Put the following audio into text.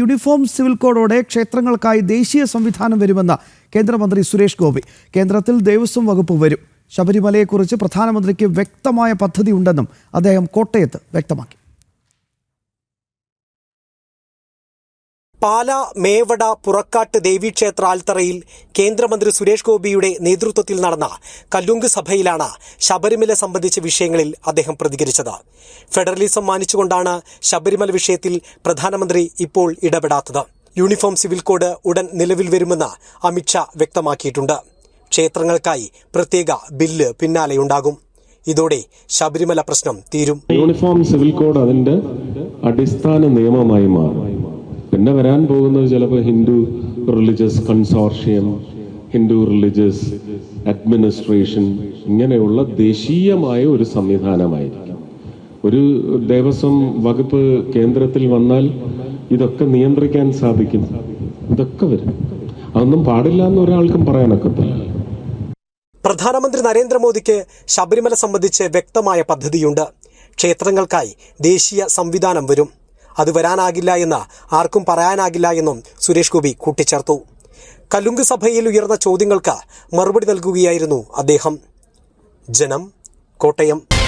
Uniform civil കോഡോടെ ക്ഷേത്രങ്ങൾക്കായി ദേശീയ സംവിധാനം വരുമെന്ന് കേന്ദ്രമന്ത്രി സുരേഷ് ഗോപി. കേന്ദ്രത്തിൽ ദേവസ്വം വകുപ്പ് വരും. ശബരിമലയെക്കുറിച്ച് പ്രധാനമന്ത്രിക്ക് വ്യക്തമായ പദ്ധതി ഉണ്ടെന്നും അദ്ദേഹം കോട്ടയത്ത് വ്യക്തമാക്കി. പാല മേവട പുറക്കാട്ട് ദേവീക്ഷേത്ര ആൽത്തറയിൽ കേന്ദ്രമന്ത്രി സുരേഷ് ഗോപിയുടെ നേതൃത്വത്തിൽ നടന്ന കല്ലുങ്ക് സഭയിലാണ് ശബരിമല സംബന്ധിച്ച വിഷയങ്ങളിൽ അദ്ദേഹം പ്രതികരിച്ചത്. ഫെഡറലിസം മാനിച്ചുകൊണ്ടാണ് ശബരിമല വിഷയത്തിൽ പ്രധാനമന്ത്രി ഇപ്പോൾ ഇടപെടാത്തത്. യൂണിഫോം സിവിൽ കോഡ് ഉടൻ നിലവിൽ വരുമെന്ന് അമിത്ഷാ വ്യക്തമാക്കിയിട്ടുണ്ട്. ക്ഷേത്രങ്ങൾക്കായി പ്രത്യേക ബില്ല് പിന്നാലെയുണ്ടാകും. ഇതോടെ ശബരിമല പ്രശ്നം തീരും. യൂണിഫോം സിവിൽ കോഡ് അതിന്റെ അടിസ്ഥാന നിയമമായി മാറും. പിന്നെ വരാൻ പോകുന്നത് ചിലപ്പോൾ Hindu religious consortium Hindu religious administration ഇങ്ങനെയുള്ള ദേശീയമായ ഒരു സംവിധാനമായിരിക്കും. ഒരു ദേവസ്വം വകുപ്പ് കേന്ദ്രത്തിൽ വന്നാൽ ഇതൊക്കെ നിയന്ത്രിക്കാൻ സാധിക്കും. ഇതൊക്കെ വരും. അതൊന്നും പാടില്ല എന്ന് ഒരാൾക്കും പറയാനൊക്കത്തില്ല പ്രധാനമന്ത്രി നരേന്ദ്രമോദിക്ക് ശബരിമല സംബന്ധിച്ച് വ്യക്തമായ പദ്ധതിയുണ്ട്. ക്ഷേത്രങ്ങൾക്കായി ദേശീയ സംവിധാനം വരും. അത് വരാനാകില്ല എന്ന് ആർക്കും പറയാനാകില്ല എന്നും സുരേഷ് ഗോപി കൂട്ടിച്ചേർത്തു. കലുങ്ക് സഭയിൽ ഉയർന്ന ചോദ്യങ്ങൾക്ക് മറുപടി നൽകുകയായിരുന്നു അദ്ദേഹം. ജനം കോട്ടയം.